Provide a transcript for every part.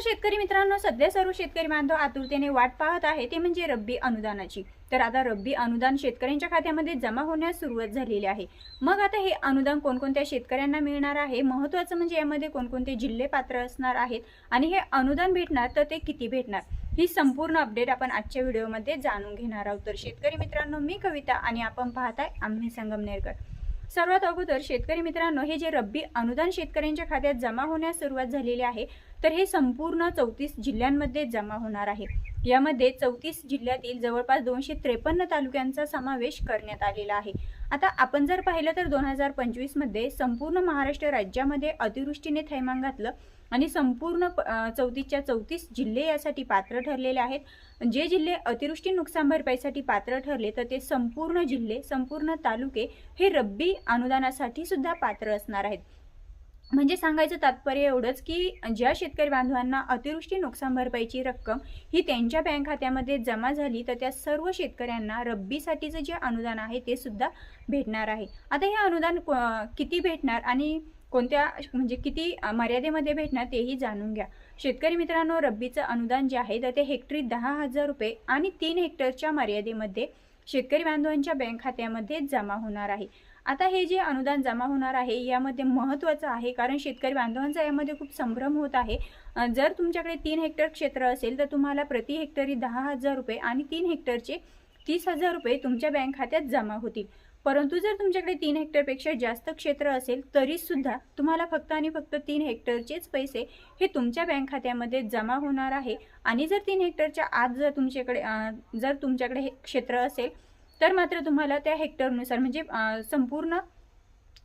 शेतकरी मित्रांनो सध्या सर्व शेतकरी बांधव आतुरतेने वाट पाहत आहे ते म्हणजे रब्बी अनुदानाची. तर आता रब्बी अनुदान शेतकऱ्यांच्या खात्यामध्ये जमा होण्यास सुरुवात झालेली आहे. मग आता हे अनुदान कोणकोणत्या शेतकऱ्यांना मिळणार आहे? महत्त्वाचं म्हणजे यामध्ये कोणकोणते जिल्हे पात्र असणार आहेत? आणि हे अनुदान भेटणार तर ते किती भेटणार? ही संपूर्ण अपडेट आपण आजच्या व्हिडिओमध्ये जाणून घेणार आहोत. तर शेतकरी मित्रांनो मी कविता आणि आपण पाहताय आम्ही संगमनेरकर. सर्वात अगोदर शेतकरी मित्रांनो हे जे रब्बी अनुदान शेतकऱ्यांच्या खात्यात जमा होण्यास सुरुवात झालेली आहे तर हे संपूर्ण चौतीस जिल्ह्यांमध्ये जमा होणार आहे. यामध्ये चौतीस जिल्ह्यातील जवळपास दोनशे त्रेपन्न तालुक्यांचा समावेश करण्यात आलेला आहे. आता आपण जर पाहिलं तर दोन हजार पंचवीसमध्ये संपूर्ण महाराष्ट्र राज्यामध्ये अतिवृष्टीने थैमान घातलं आणि संपूर्ण चौतीसच्या चौतीस जिल्हे यासाठी पात्र ठरलेले आहेत. जे जिल्हे अतिवृष्टी नुकसान भरपाईसाठी पात्र ठरले तर ते संपूर्ण जिल्हे संपूर्ण तालुके हे रब्बी अनुदानासाठी सुद्धा पात्र असणार आहेत. म्हणजे सांगायचं तात्पर्य एवढंच की ज्या शेतकरी बांधवांना अतिवृष्टी नुकसान भरपाईची रक्कम ही त्यांच्या बँक खात्यामध्ये जमा झाली तर त्या सर्व शेतकऱ्यांना रब्बीसाठीचं जे अनुदान आहे ते सुद्धा भेटणार आहे. आता हे अनुदान किती भेटणार आणि कोणत्या म्हणजे किती मर्यादेमध्ये भेटणार तेही जाणून घ्या. शेतकरी मित्रांनो रब्बीचं अनुदान जे आहे तर ते हेक्टरी दहा हजार रुपये आणि तीन हेक्टरच्या मर्यादेमध्ये शेतकरी बांधवांच्या बँक खात्यामध्ये जमा होणार आहे. आता हे जे अनुदान जमा होणार आहे यामध्ये महत्त्वाचं आहे कारण शेतकरी बांधवांचा यामध्ये खूप संभ्रम होत आहे. जर तुमच्याकडे तीन हेक्टर क्षेत्र असेल तर तुम्हाला प्रति हेक्टरी दहा हजार रुपये आणि तीन हेक्टरचे तीस हजार रुपये तुमच्या बँक खात्यात जमा होतील. परंतु जर तुमच्याकडे तीन हेक्टरपेक्षा जास्त क्षेत्र असेल तरीसुद्धा तुम्हाला फक्त आणि फक्त तीन हेक्टरचेच पैसे हे तुमच्या बँक खात्यामध्ये जमा होणार आहे. आणि जर तीन हेक्टरच्या आत जर तुमच्याकडे जर तुमच्याकडे हे क्षेत्र असेल तर मात्र तुम्हाला त्या हेक्टरनुसार म्हणजे संपूर्ण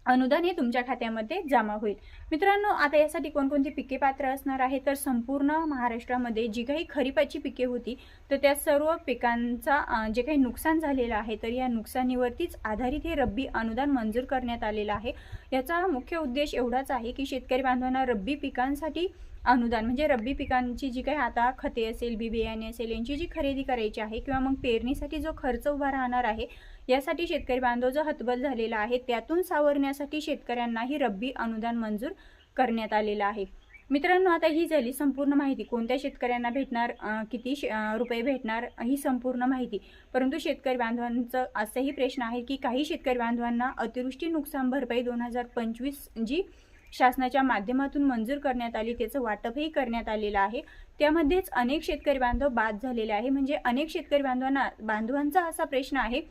अनुदान हे तुमच्या खात्यामध्ये जमा होईल. मित्रांनो आता यासाठी कोणकोणती पिके पात्र असणार आहे? तर संपूर्ण महाराष्ट्रामध्ये जी काही खरीपाची पिके होती तर त्या सर्व पिकांचा जे काही नुकसान झालेलं आहे तर या नुकसानीवरतीच आधारित हे रब्बी अनुदान मंजूर करण्यात आलेलं आहे. याचा मुख्य उद्देश एवढाच आहे की शेतकरी बांधवांना रब्बी पिकांसाठी अनुदान म्हणजे रब्बी पिकांची जी काही आता खते असेल बी बियाणे असेल यांची जी खरेदी करायची आहे किंवा मग पेरणीसाठी जो खर्च उभा राहणार आहे यासाठी शेतकरी बांधव जो हतबल झालेला आहे त्यातून सावरण्यासाठी शेतकऱ्यांनाही रब्बी अनुदान मंजूर करण्यात आलेलं आहे. मित्रांनो आता ही झाली संपूर्ण माहिती. कोणत्या शेतकऱ्यांना भेटणार किती शे- रुपये भेटणार ही संपूर्ण माहिती. परंतु शेतकरी बांधवांचं असंही प्रश्न आहे की काही शेतकरी बांधवांना अतिवृष्टी नुकसान भरपाई दोन हजार पंचवीस जी शासनाच्या माध्यमातून मंजूर करण्यात आली त्याचं वाटपही करण्यात आलेलं आहे. त्यामध्येच अनेक शेतकरी बांधव बाद झालेले आहे. म्हणजे अनेक शेतकरी बांधवांना बांधवांचा असा प्रश्न आहे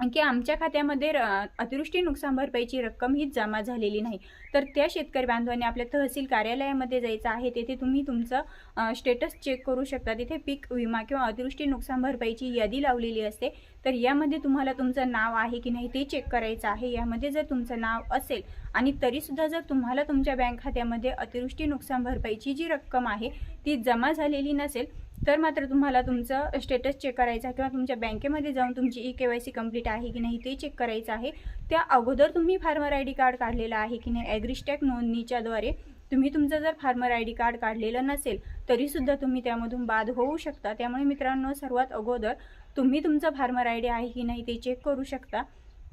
की आमच्या खात्यामध्ये र- अतिवृष्टी नुकसान भरपाईची रक्कम ही जमा झालेली नाही. तर त्या शेतकरी बांधवांनी आपल्या तहसील कार्यालयामध्ये जायचं आहे. तेथे तुम्ही तुमचं स्टेटस चेक करू शकता. तिथे पीक विमा किंवा अतिवृष्टी नुकसान भरपाईची यादी लावलेली असते. तर यामध्ये तुम्हाला तुमचं नाव आहे की नाही ते चेक करायचं आहे. यामध्ये जर तुमचं नाव असेल आणि तरीसुद्धा जर तुम्हाला तुमच्या बँक खात्यामध्ये अतिवृष्टी नुकसान भरपाईची जी रक्कम आहे ती जमा झालेली नसेल तर मात्र तुम्हाला तुमचं स्टेटस चेक करायचं आहे किंवा तुमच्या बँकेमध्ये जाऊन तुमची E K Y C complete आहे की नाही ते चेक करायचं आहे. त्या अगोदर तुम्ही फार्मर आय डी कार्ड काढलेलं आहे की नाही ॲग्रिस्टॅक नोंदणीच्याद्वारे. तुम्ही तुमचं जर फार्मर आय डी कार्ड काढलेलं नसेल तरीसुद्धा तुम्ही त्यामधून बाद होऊ शकता. त्यामुळे मित्रांनो सर्वात अगोदर तुम्ही तुमचं फार्मर आय डी आहे की नाही ते चेक करू शकता.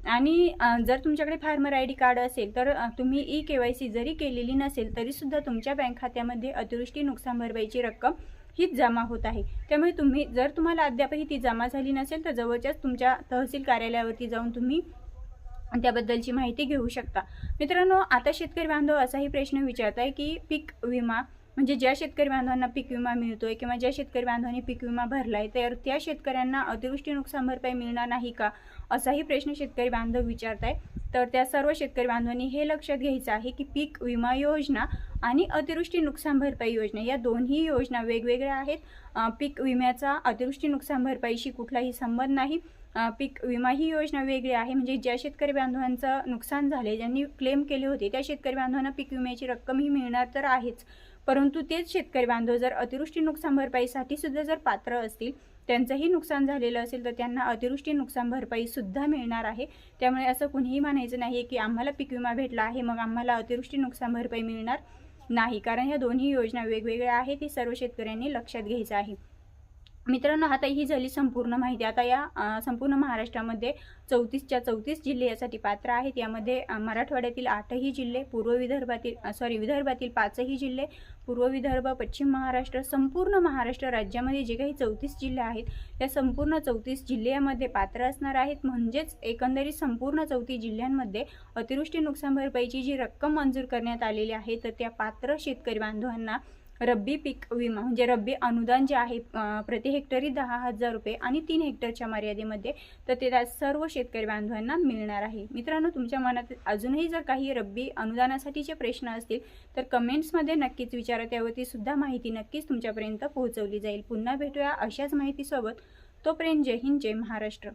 आणि जर तुमच्याकडे फार्मर आय डी कार्ड असेल तर तुम्ही ई के वाय सी जरी केलेली नसेल तरीसुद्धा तुमच्या बँक खात्यामध्ये अतिवृष्टी नुकसान भरपाईची रक्कम हीच जमा होत आहे. त्यामुळे तुम्ही जर तुम्हाला अद्यापही ती जमा झाली नसेल तर जवळच्याच तुमच्या तहसील कार्यालयावरती जाऊन तुम्ही त्याबद्दलची माहिती घेऊ शकता. मित्रांनो आता शेतकरी बांधव असाही प्रश्न विचारत आहे की पीक विमा म्हणजे ज्या शेतकरी बांधवांना पीक विमा मिळतोय किंवा ज्या शेतकरी बांधवांनी पीक विमा भरलाय तर त्या शेतकऱ्यांना अतिवृष्टी नुकसान भरपाई मिळणार नाही का? असाही प्रश्न शेतकरी बांधव विचारत आहे तर त्या सर्व शेतकरी बांधवांनी हे लक्षात घ्यायचं आहे की पीक विमा योजना आणि अतिवृष्टी नुकसान भरपाई योजना या दोन्ही योजना वेगवेगळ्या आहेत. पीक विम्याचा अतिवृष्टी नुकसान भरपाईशी कुठलाही संबंध नाही. पीक विमा ही योजना वेगळी आहे. म्हणजे ज्या शेतकरी बांधवांचं नुकसान झाले ज्यांनी क्लेम केले होते त्या शेतकरी बांधवांना पीक विम्याची रक्कम ही मिळणार तर आहेच. परंतु तेच शेतकरी बांधव जर अतिवृष्टी नुकसान भरपाईसाठी सुद्धा जर पात्र असतील त्यांचंही नुकसान झालेलं असेल तर त्यांना अतिवृष्टी नुकसान भरपाई सुद्धा मिळणार आहे. त्यामुळे असं कुणीही म्हणायचं नाही की आम्हाला पीक विमा भेटला आहे मग आम्हाला अतिवृष्टी नुकसान भरपाई मिळणार नाही. कारण ह्या दोन्ही योजना वेगवेगळ्या आहेत ती सर्व शेतकऱ्यांनी लक्षात घ्यायचं आहे. मित्रांनो आता ही झाली संपूर्ण माहिती. आता या संपूर्ण महाराष्ट्रामध्ये चौतीसच्या चौतीस जिल्हे यासाठी पात्र आहेत. यामध्ये मराठवाड्यातील आठही जिल्हे पूर्व विदर्भातील सॉरी विदर्भातील पाचही जिल्हे पूर्व विदर्भ पश्चिम महाराष्ट्र संपूर्ण महाराष्ट्र राज्यामध्ये जे काही चौतीस जिल्हे आहेत या संपूर्ण चौतीस जिल्ह्यामध्ये पात्र असणार आहेत. म्हणजेच एकंदरीत संपूर्ण चौतीस जिल्ह्यांमध्ये अतिवृष्टी नुकसान भरपाईची जी रक्कम मंजूर करण्यात आलेली आहे तर त्या पात्र शेतकरी बांधवांना रब्बी पीक विमा म्हणजे रब्बी अनुदान जे आहे प्रति हेक्टरी दहा हजार रुपये आणि तीन हेक्टरच्या मर्यादेमध्ये तर ते त्या सर्व शेतकरी बांधवांना मिळणार आहे. मित्रांनो तुमच्या मनात अजूनही जर काही रब्बी अनुदानासाठीचे प्रश्न असतील तर कमेंट्समध्ये नक्कीच विचारा. त्यावरती सुद्धा माहिती नक्कीच तुमच्यापर्यंत पोहोचवली जाईल. पुन्हा भेटूया अशाच माहितीसोबत. तोपर्यंत जय हिंद जय महाराष्ट्र.